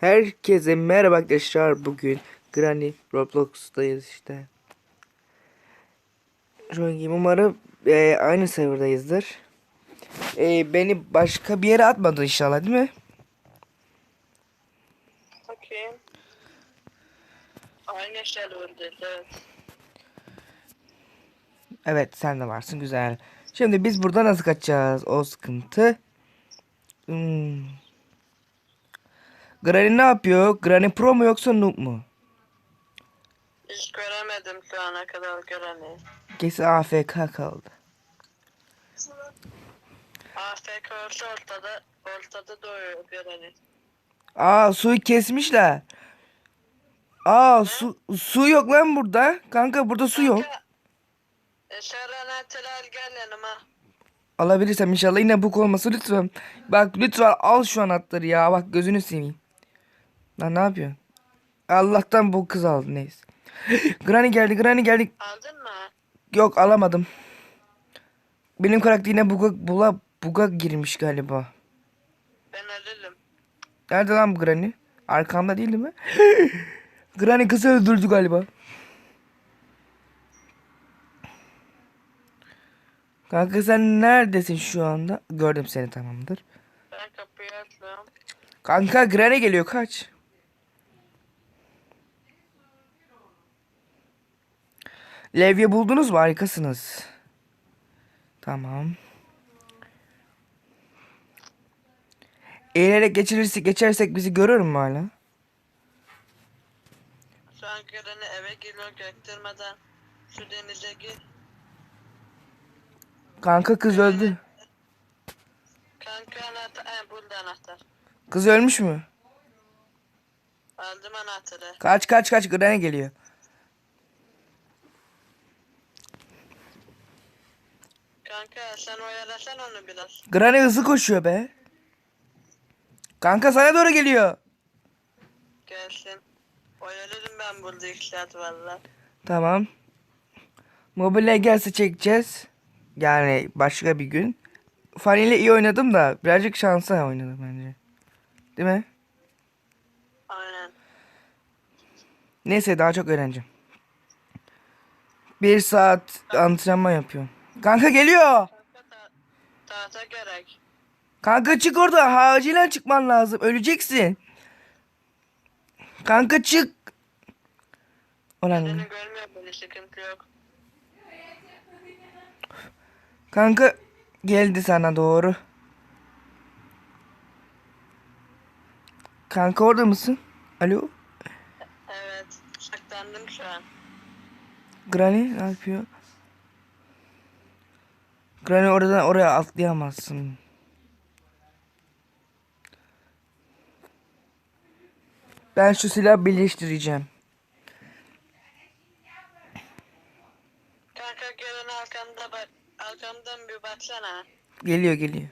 Herkese merhaba arkadaşlar. Bugün Granny Roblox'tayız işte. An umarım e, aynı serverdayızdır. E, beni başka bir yere atmadı inşallah değil mi? Bakayım. Aynı oldu. Evet. Evet sen de varsın güzel. Şimdi biz burada nasıl kaçacağız? O sıkıntı. Hmm. Granny ne yapıyor? Granny Pro mu yoksa noob mu? Hiç göremedim şu ana kadar göreni. Kesin AFK kaldı. AFK olsa ortada, ortada doğuyor göreni. Aa suyu kesmişler. Aa su su yok lan burada. Kanka burada su yok. Atılal gel yanıma. Alabilirsem inşallah yine buk olması lütfen. Bak lütfen al şu anahtarı ya. Bak gözünü seveyim. Lan ne yapıyorsun? Allah'tan bu kız aldı neyse. Granny geldi Granny geldi. Aldın mı? Yok alamadım. Benim karakter yine buga, bula, buga girmiş galiba. Ben alırım. Nerede lan bu Granny? Arkamda değil mi? Granny kızı öldürdü galiba. Kanka sen neredesin şu anda? Gördüm seni tamamdır. Ben kapıyı açıyorum. Kanka Granny geliyor kaç. Levye buldunuz mu? Harikasınız. Tamam. Eğilerek geçirirsek geçersek bizi görür mü hala? Şu an göreni eve giriyor göktirmeden. Şu denize gir. Kanka kız öldü. Kanka anahtar. He burada anahtar. Kız ölmüş mü? Aldım anahtarı. Kaç kaç kaç Granny geliyor. Kanka sen oyalasan onu biraz. Granny hızlı koşuyor be. Kanka sana doğru geliyor. Gelsin. Oyalarım ben burada iki saat valla. Tamam. Mobile gelse çekeceğiz. Yani başka bir gün. Fanny ile iyi oynadım da birazcık şansa oynadım bence. Değil mi? Aynen. Neyse daha çok öğreneceğim. Bir saat antrenman yapıyorum. Kanka geliyor. Tahta gerek. Kanka çık orada. Acilen çıkman lazım. Öleceksin. Kanka çık. Ulan. Seni görmüyor böyle sıkıntı yok. Kanka geldi sana doğru. Kanka orada mısın? Alo? Evet. Saklandım şu an. Granny ne yapıyor? Granny oradan oraya atlayamazsın. Ben şu silahı birleştireceğim. Kanka gelin arkamda bak. Arkamdan bir baksana. Geliyor geliyor.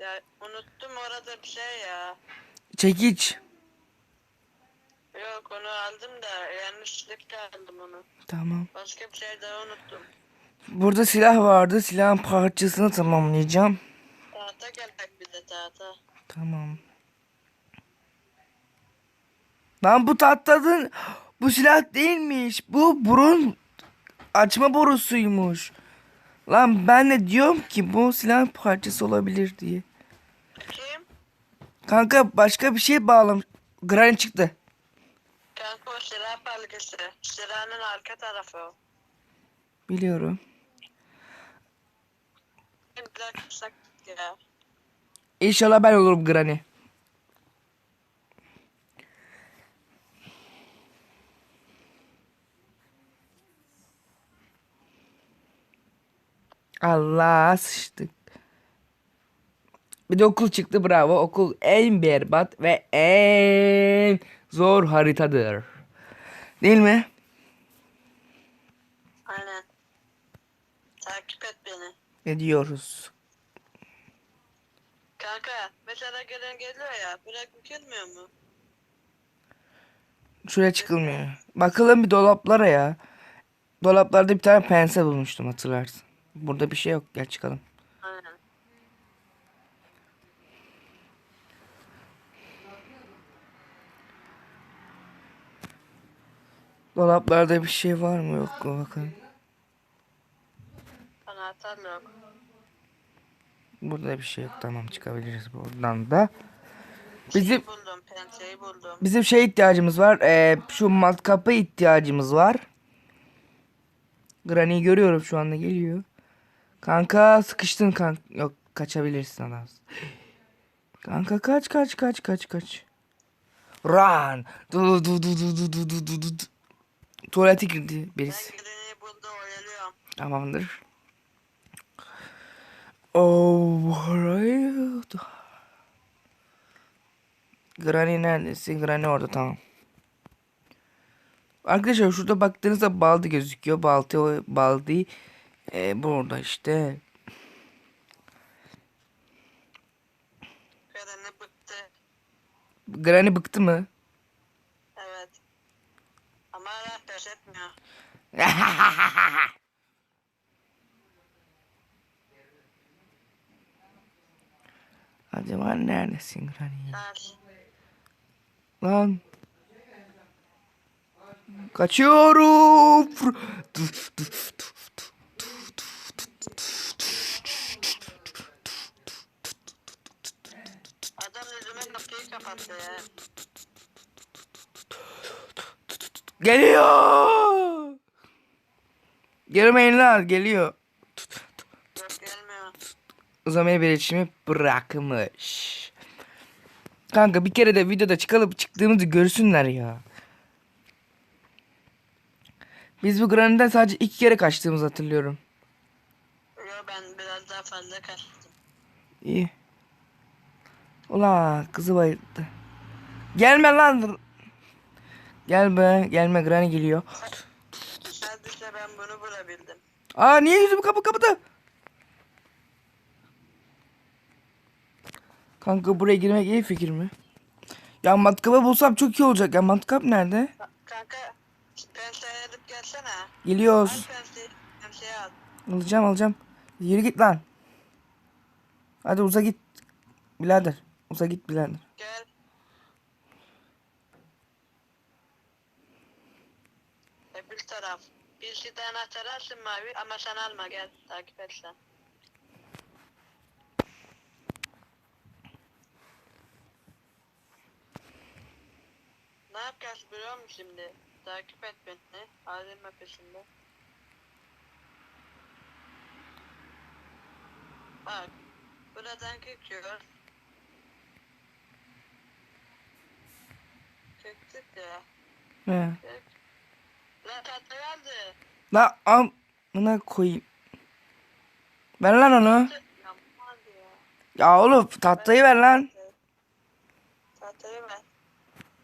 Ya unuttum orada bir şey ya. Çekiç. Yok onu aldım da yanlışlıkla aldım onu. Tamam. Başka bir şey daha unuttum. Burada silah vardı. Silahın parçasını tamamlayacağım. Tahta gerek bir de tahta. Tamam. Lan bu tatladın. Bu silah değilmiş. Bu burun açma borusuymuş. Lan ben de diyorum ki bu silahın parçası olabilir diye. Kim? Kanka başka bir şey bağlamış. Granny çıktı. Kanka o silah balgası. Silahın arka tarafı o. Biliyorum. Dakika ya. İnşallah ben olurum Granny. Allah sıçtık. Bir de okul çıktı bravo. Okul en berbat ve en zor haritadır. Değil mi? Aynen. Takip et beni. Ediyoruz. Kanka mesela gelen geliyor ya. Bırak bükülmüyor mu? Şuraya çıkılmıyor. Bakalım bir dolaplara ya. Dolaplarda bir tane pense bulmuştum hatırlarsın. Burada bir şey yok. Gel çıkalım. Aynen. Dolaplarda bir şey var mı yok mu bakın. Anahtar yok. Burada bir şey yok. Tamam çıkabiliriz buradan da. Bizim Şey buldum. Penseyi buldum. bizim şey ihtiyacımız var. Ee, şu matkapa ihtiyacımız var. Granny'i görüyorum şu anda geliyor. Kanka sıkıştın kanka. Yok kaçabilirsin adam. Kanka kaç kaç kaç kaç kaç. Run. Du du du du du du du du du. Tuvalete girdi birisi. Ben Granny'i buldum oyalıyorum. Tamamdır. Oh, right. Granny neredesin? Granny orada tamam. Arkadaşlar şurada baktığınızda baldı gözüküyor. Baltı baldı e, burada işte. Granny bıktı mı? mesaj atmıyor. Acaba neredesin Granny? Lan. Kaçıyorum. Adam yüzüme kapıyı kapattı ya. Geliyor. Gelmeyin lan geliyor. Yok gelmiyor. Uzamaya bir iletişimi bırakmış. Kanka bir kere de videoda çıkalım çıktığımızı görsünler ya. Biz bu Granny'den sadece iki kere kaçtığımızı hatırlıyorum. Yok ben biraz daha fazla kaçtım. İyi. Ula kızı bayıldı. Gelme lan. Gelme gelme Granny geliyor. Sadece ben bunu bulabildim. Aa niye yüzümü kapı kapıda? Kanka buraya girmek iyi fikir mi? Ya matkabı bulsam çok iyi olacak. Ya matkap nerede? Ka- Kanka penseyi alıp gelsene. Al Geliyoruz. penseyi. Penseyi al. Alacağım alacağım. Yürü git lan. Hadi uza git. Birader. Uza git birader. Gel. Öbür taraf. Birisi de anahtar alsın mavi ama sen alma gel takip et sen. Ne yapacağız biliyor musun şimdi? Takip et beni. Ayrılma peşinde. Bak. Buradan geçiyor. Çıktık ya. He. Çık. Lan tatlı geldi. La amına koyayım. Ver lan onu. Ya. Oğlum tahtayı ver lan. Tahtayı ver.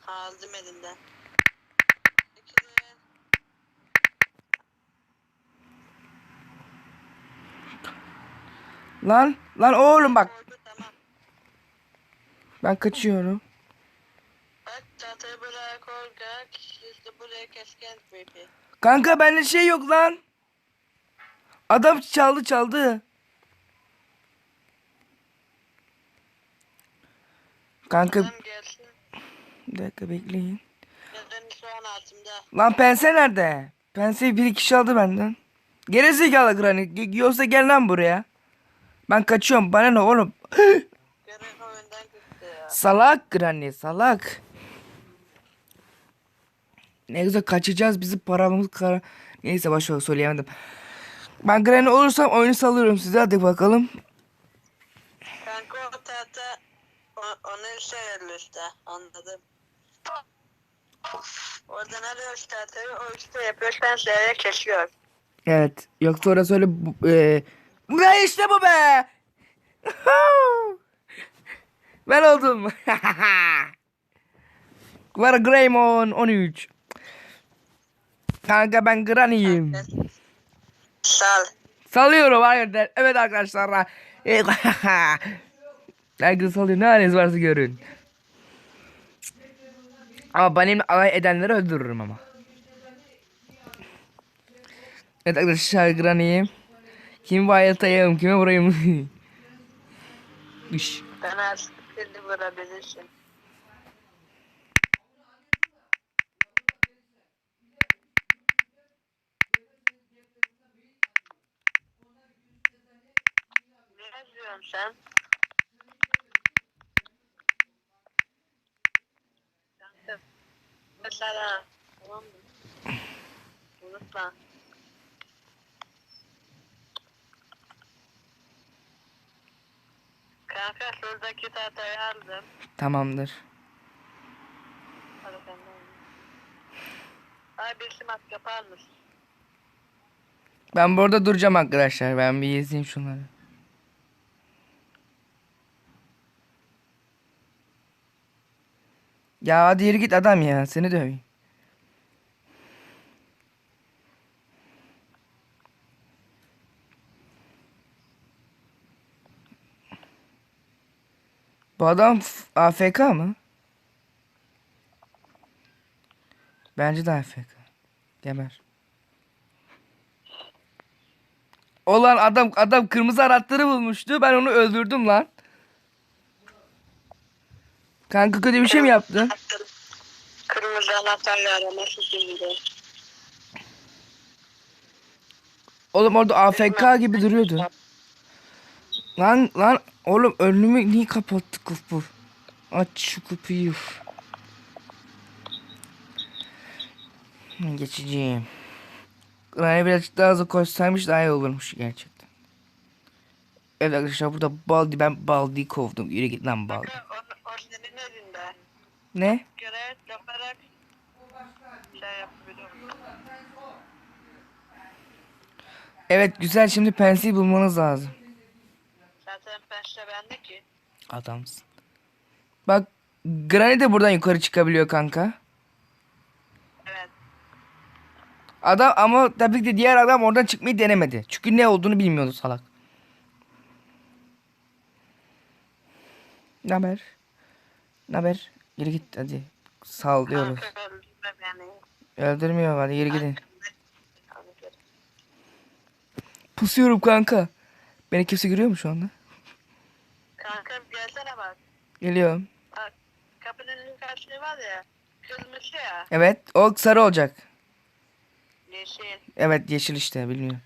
Ha, Aldım elinden. İkilin. Lan lan oğlum bak. Ben kaçıyorum. Bak tahtayı buraya kesken. Kanka bende şey yok lan. Adam çaldı çaldı. Kanka Adam gelsin. bir dakika bekleyin. Altımda. Lan pense nerede? Penseyi bir kişi aldı benden. Gerizekalı Granny. Yoksa gel lan buraya. Ben kaçıyorum. Bana ne oğlum? Salak Granny salak. Ne güzel kaçacağız. Bizim paramız kara. Neyse başka söyleyemedim. Ben Granny olursam oyunu salıyorum size. Hadi bakalım. Kanka o tahta o- onu işe yarıyor işte. Anladım. Oradan alıyoruz tahtayı. O işte yapıyor. Sen şeye kesiyor. Evet. Yoksa orası öyle bu- e, ne işte bu be. ben oldum. Var Greymon 13. Kanka ben Granny'yim. Sal. Salıyorum hayırdır. Evet arkadaşlar. Herkes salıyor. Ne haliniz varsa görün. Ama benimle alay edenleri öldürürüm ama. Evet arkadaşlar Granny'yim. Kimi bayıltayım, kime vurayım. Ben artık şimdi vurabilirsin. Lan. Kanka. Mesela. Tamam mı? Unutma. Kanka şuradaki tahtayı aldım. Tamamdır. Hadi sen de. Ay birisi almış. Ben burada duracağım arkadaşlar. Ben bir izleyeyim şunları. Ya hadi yürü git adam ya. Seni döveyim. Bu adam AFK mı? Bence de AFK. Geber. Olan adam adam kırmızı anahtarı bulmuştu. Ben onu öldürdüm lan. Kanka kötü bir şey mi yaptı? Kırmızı anahtarla araması şimdi. Oğlum orada AFK gibi duruyordu. Lan lan oğlum önümü niye kapattı kapı? Aç şu kapıyı. Geçeceğim. Rani birazcık daha hızlı koşsaymış daha iyi olurmuş gerçekten. Evet arkadaşlar burada Baldi ben Baldi'yi kovdum. Yürü git lan Baldi. Kanka o, o senin elinde. Ne? Görev yaparak şey yapabiliyorum. Evet güzel şimdi pensiyi bulmanız lazım. Zaten pense bende ki. Adamsın. Bak Granny de buradan yukarı çıkabiliyor kanka. Evet. Adam ama tabii ki diğer adam oradan çıkmayı denemedi. Çünkü ne olduğunu bilmiyordu salak. Ne haber? Ne haber? Yürü git hadi. Sallıyoruz. Öldürmüyor hadi yürü gidin. Pusuyorum kanka. Beni kimse görüyor mu şu anda? Kanka gelsene bak. Geliyorum. Bak kapının karşılığı var ya. Kırmızı ya. Evet o sarı olacak. Yeşil. Evet yeşil işte bilmiyorum.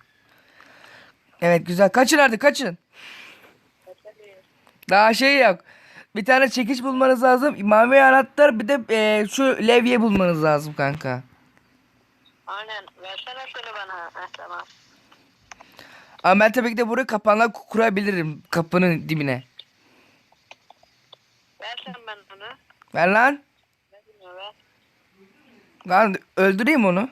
Evet güzel. Kaçın artık kaçın. Tabii. Daha şey yok. Bir tane çekiç bulmanız lazım. Mavi anahtar bir de eee, şu levye bulmanız lazım kanka. Aynen. Versene şunu bana. Ha, tamam. Ama ben tabii ki de buraya kapanlar ku- kurabilirim kapının dibine. Versen ben onu. Ver lan. Ver. Lan öldüreyim onu.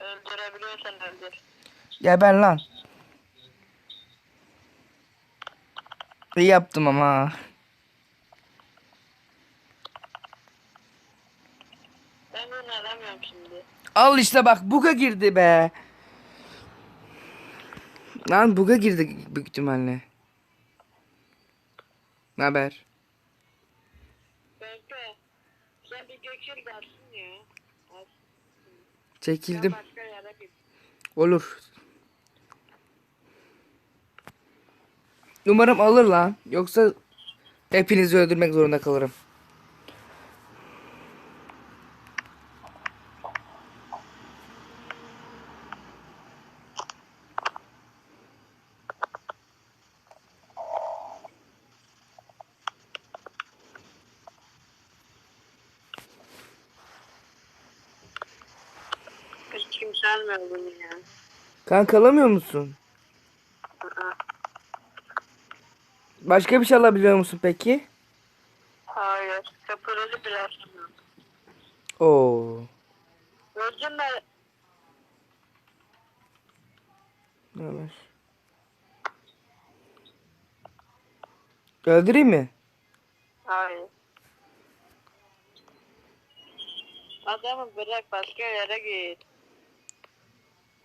Öldürebiliyorsan öldür. Geber lan. İyi yaptım ama. Ben bunu aramıyorum şimdi. Al işte bak buga girdi be. Lan buga girdi büyük ihtimalle. Ne haber? Kanka. Sen bir geçir dersin ya. Dersin. Çekildim. Olur. Umarım alır lan. Yoksa hepinizi öldürmek zorunda kalırım. Hiç kimse almıyor bunu ya. Kanka alamıyor musun? Aa, Başka bir şey alabiliyor musun peki? Hayır. Kapalı biraz. Oo. Gördün mü? Ne haber? Öldüreyim mi? Hayır. Adamı bırak başka yere git.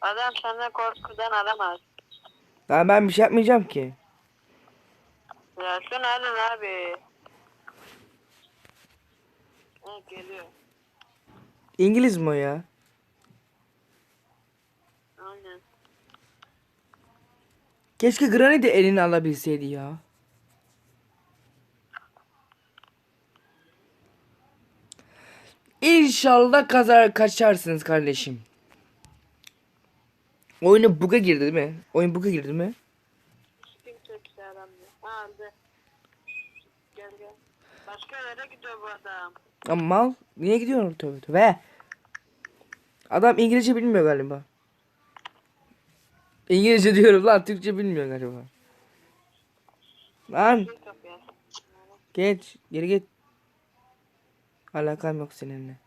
Adam sana korkudan alamaz. Lan ben bir şey yapmayacağım ki. Ya şunu alın abi. Ha, geliyor. İngiliz mi o ya? Aynen. Keşke Granny de elini alabilseydi ya. İnşallah kazar kaçarsınız kardeşim. Oyuna buga girdi değil mi? Oyun buga girdi mi? Aldı. Gel gel. Başka yere gidiyor bu adam. Ama mal niye gidiyorsun tövbe tövbe. Adam İngilizce bilmiyor galiba. İngilizce diyorum lan Türkçe bilmiyor galiba. Lan geç geri git. Alakam yok seninle.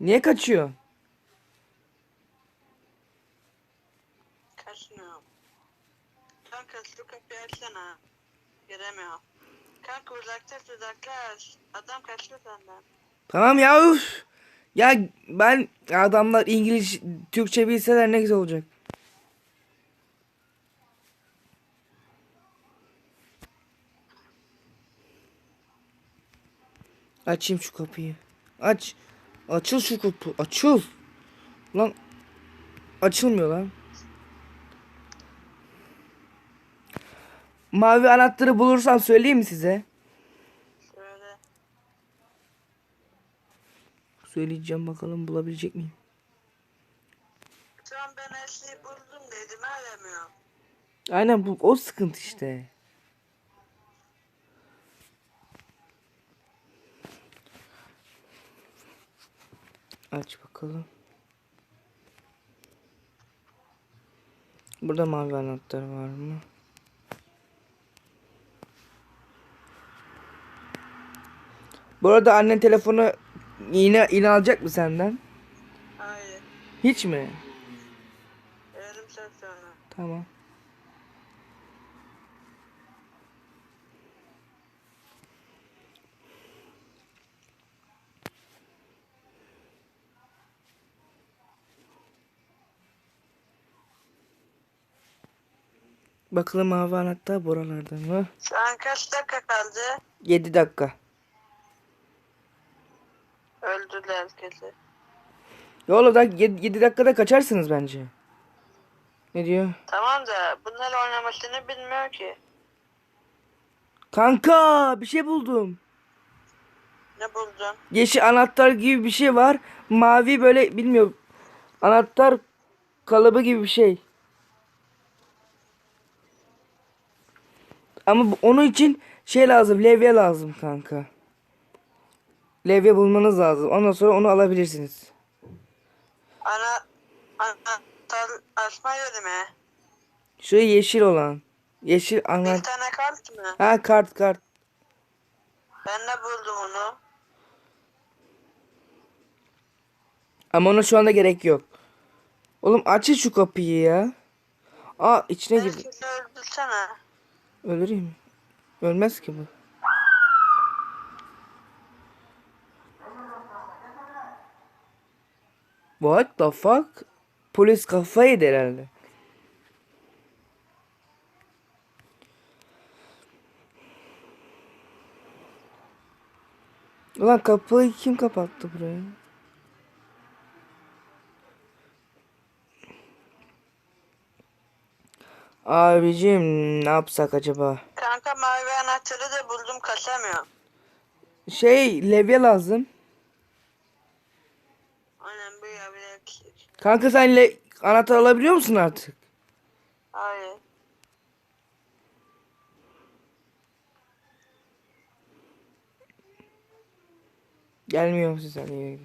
Niye kaçıyor? Kaçmıyor. Kanka şu kapıyı açsana. Giremiyor. Kanka uzaklaş uzaklaş. Adam kaçtı senden. Tamam ya üf. Ya ben adamlar İngiliz Türkçe bilseler ne güzel olacak. Açayım şu kapıyı. Aç. Açıl şu kapı. Açıl. Lan. Açılmıyor lan. Mavi anahtarı bulursam söyleyeyim mi size? Söyleyeceğim bakalım bulabilecek miyim? Şu an ben her şeyi buldum dedim aramıyor. Aynen bu o sıkıntı işte. Aç bakalım. Burada mavi anahtar var mı? Bu arada annen telefonu yine yine alacak mı senden? Hayır. Hiç mi? Yarım saat sonra. Tamam. Bakalım mavi anahtar buralarda mı? Şu an kaç dakika kaldı? 7 dakika. Öldürdüler herkesi. Ya oğlum da 7 dakikada kaçarsınız bence. Ne diyor? Tamam da bunlar oynamasını bilmiyor ki. Kanka bir şey buldum. Ne buldun? Yeşil anahtar gibi bir şey var. Mavi böyle bilmiyorum. Anahtar kalıbı gibi bir şey. Ama onun için şey lazım. Levye lazım kanka. Levye bulmanız lazım. Ondan sonra onu alabilirsiniz. Ana anahtar açma yeri mi? Şu yeşil olan. Yeşil Bir anahtar. tane kart mı? Ha kart kart. Ben de buldum onu. Ama ona şu anda gerek yok. Oğlum açın şu kapıyı ya. Aa içine girdi. Öldürsene. Mi? Ölmez ki bu. What the fuck? Polis kafayı yedi herhalde. Ulan kapıyı kim kapattı buraya? Abicim ne yapsak acaba? Kanka mavi anahtarı da buldum kaçamıyorum. Şey levye lazım. Ya bir eksik. Kanka sen le anahtar alabiliyor musun artık? Hayır. Gelmiyor musun sen?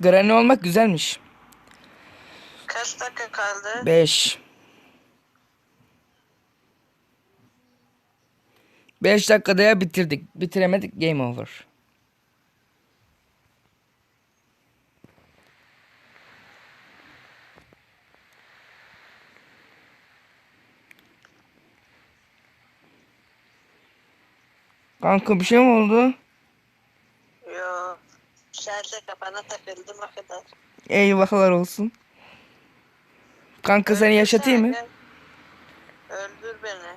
Granny olmak güzelmiş. Kaç dakika kaldı? 5 5 dakikada ya bitirdik. Bitiremedik game over. Kanka bir şey mi oldu? Sadece kafana takıldım o kadar. Eyvahlar olsun. Kanka seni yaşatayım mı? Öldür beni.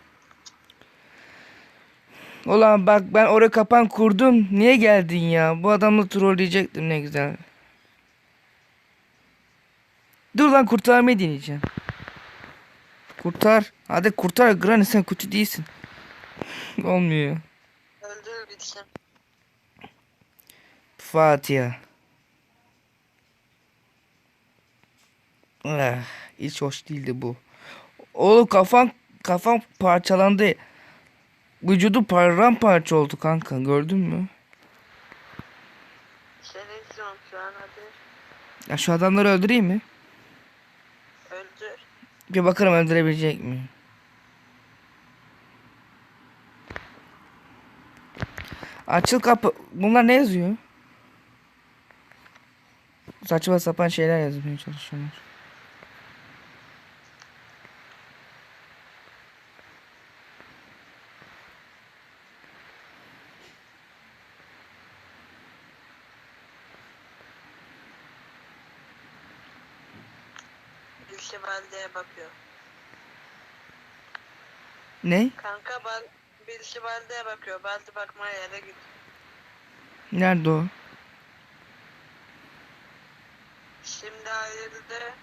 Ulan bak ben oraya kapan kurdum. Niye geldin ya? Bu adamla trolleyecektim ne güzel. Dur lan kurtarmayı deneyeceğim. Kurtar. Hadi kurtar Granny sen kötü değilsin. Olmuyor. Öldür bitsin. Fatiha. Ah, hiç hoş değildi bu. Oğlum kafam kafam parçalandı. Vücudu paramparça oldu kanka gördün mü? Seni izliyorum şu an hadi. Ya şu adamları öldüreyim mi? Öldür. Bir bakarım öldürebilecek mi? Açıl kapı. Bunlar ne yazıyor? Saçma sapan şeyler yazmaya çalışıyorlar. Birisi Balde'ye bakıyor. Ne? Kanka bal birisi Balde'ye bakıyor. Balde bakmaya yere git. Nerede o? Şimdi ayrıldı.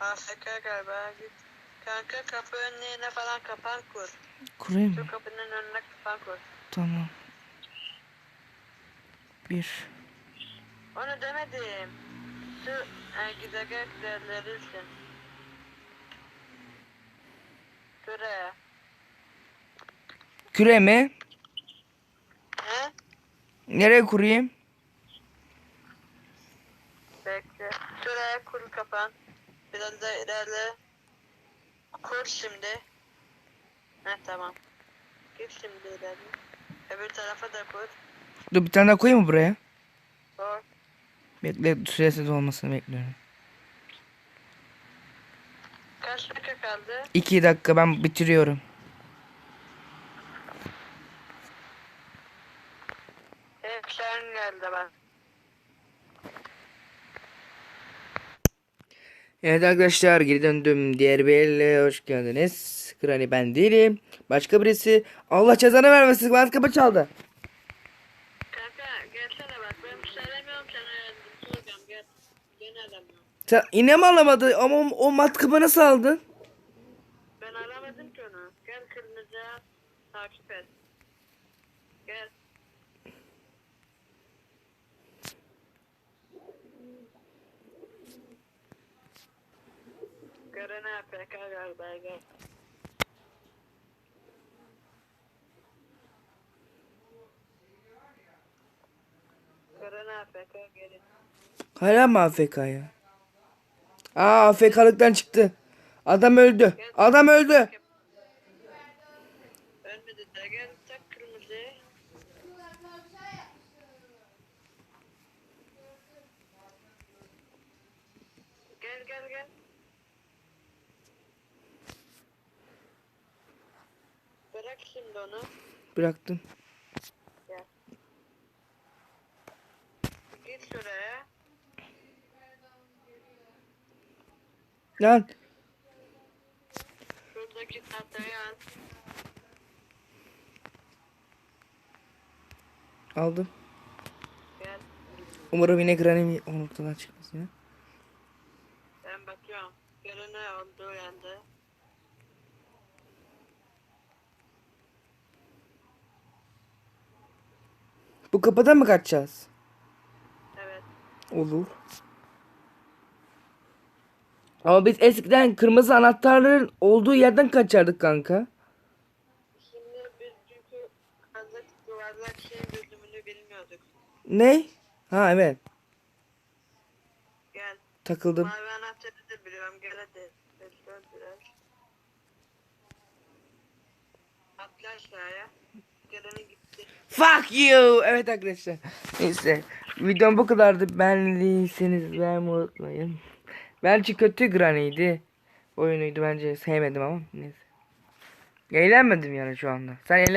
AFK galiba git. Kanka kapı önlerine falan kapan kur. Kurayım mı? Şu kapının önüne kapan kur. Tamam. Bir. Onu demedim. Şu e, gidecek giderlerisin. Şuraya. Küre mi? He? Nereye kurayım? Bekle. Şuraya kur kapan. Biraz da ilerle. Kur şimdi. Heh tamam. Git şimdi ilerle. Öbür tarafa da kur. Dur bir tane daha koyayım mı buraya? Kur. Bekle süresi dolmasını bekliyorum. Kaç dakika kaldı? İki dakika ben bitiriyorum. Sen geldi bak. Evet arkadaşlar geri döndüm. Diğer bir hoş geldiniz. Granny ben değilim. Başka birisi. Allah cezanı vermesin. Bana kapı çaldı. Kanka gelsene bak. Ben bir demiyorum sana olacağım. Gel. Gene alamıyorum. Sen yine mi alamadı? Ama o, o matkabı nasıl aldın? Ben aramadım ki onu. Gel kırmızıya takip et. Gel. APK galiba gel. Gelin. Hala mı AFK ya? Aa AFK'lıktan çıktı. Adam öldü. Adam öldü. Ölmedi de gel tak kırmızıyı. Gel gel gel. Bırak şimdi onu. Bıraktım. Gel. Git şuraya. Lan. Şuradaki tahtayı al. Aldım. Gel. Umarım yine Granny o noktadan çıkmaz ya. Ben bakıyorum. Görene olduğu yerde. Bu kapıdan mı kaçacağız? Evet. Olur. Ama biz eskiden kırmızı anahtarların olduğu yerden kaçardık kanka. Şimdi biz çünkü kazak yuvarlak şeyin bölümünü bilmiyorduk. Ne? Ha evet. Gel. Takıldım. Mavi anahtarı da biliyorum. Gel hadi. Atla aşağıya. Fuck you. Evet arkadaşlar. Neyse. Videom bu kadardı. Beğendiyseniz beğenmeyi unutmayın. Bence kötü Granny'ydi. Oyunuydu bence sevmedim ama neyse. Eğlenmedim yani şu anda. Sen eğlen